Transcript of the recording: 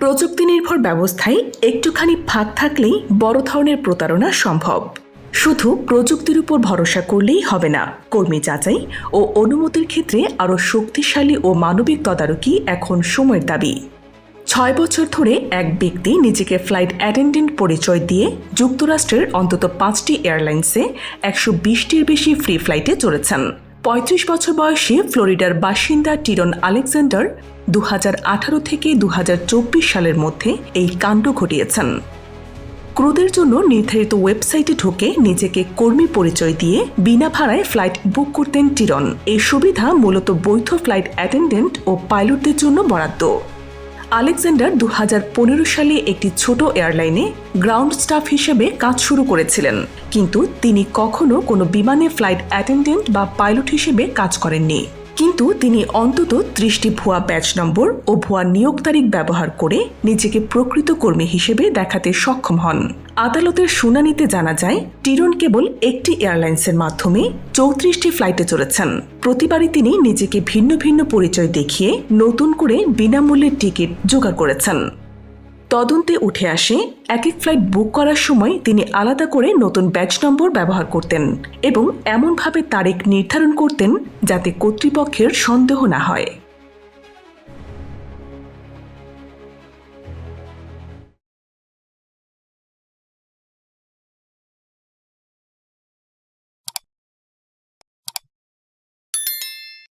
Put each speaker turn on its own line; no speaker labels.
প্রযুক্তি নির্ভর ব্যবস্থায় একটুখানি ফাঁক থাকলেই বড় ধরনের প্রতারণা সম্ভব। শুধু প্রযুক্তির উপর ভরসা করলেই হবে না। কর্মী যাচাই ও অনুমতির ক্ষেত্রে আরও শক্তিশালী ও মানবিক তদারকি এখন সময়ের দাবি। ছয় বছর ধরে এক ব্যক্তি নিজেকে ফ্লাইট অ্যাটেন্ডেন্ট পরিচয় দিয়ে যুক্তরাষ্ট্রের অন্তত পাঁচটি এয়ারলাইন্সে একশো বিশটির বেশি ফ্রি ফ্লাইটে চড়েছেন। পঁয়ত্রিশ বছর বয়সে ফ্লোরিডার বাসিন্দা টিরন আলেকজান্ডার দু হাজার আঠারো থেকে দু হাজার চব্বিশ সালের মধ্যে এই কাণ্ড ঘটিয়েছেন। ক্রুদের জন্য নির্ধারিত ওয়েবসাইটে ঢোকে নিজেকে কর্মী পরিচয় দিয়ে বিনা ভাড়ায় ফ্লাইট বুক করতেন টিরন। এই সুবিধা মূলত বৈধ ফ্লাইট অ্যাটেন্ডেন্ট ও পাইলটদের জন্য বরাদ্দ। আলেকজান্ডার দু হাজার পনেরো সালে একটি ছোট এয়ারলাইনে গ্রাউন্ড স্টাফ হিসেবে কাজ শুরু করেছিলেন। কিন্তু তিনি কখনো কোনো বিমানে ফ্লাইট অ্যাটেন্ডেন্ট বা পাইলট হিসেবে কাজ করেননি। কিন্তু তিনি অন্তত ত্রিশটি ভুয়া ব্যাচ নম্বর ও ভুয়া নিয়োগ তারিখ ব্যবহার করে নিজেকে প্রকৃত কর্মী হিসেবে দেখাতে সক্ষম হন। আদালতের শুনানিতে জানা যায়, টিরন কেবল একটি এয়ারলাইন্সের মাধ্যমে চৌত্রিশটি ফ্লাইটে চড়েছেন। প্রতিবারই তিনি নিজেকে ভিন্ন ভিন্ন পরিচয় দেখিয়ে নতুন করে বিনামূল্যের টিকিট জোগাড় করেছেন। তদন্তে উঠে আসে, এক এক ফ্লাইট বুক করার সময় তিনি আলাদা করে নতুন ব্যাচ নম্বর ব্যবহার করতেন এবং এমনভাবে তারিখ নির্ধারণ করতেন যাতে কর্তৃপক্ষের সন্দেহ না হয়।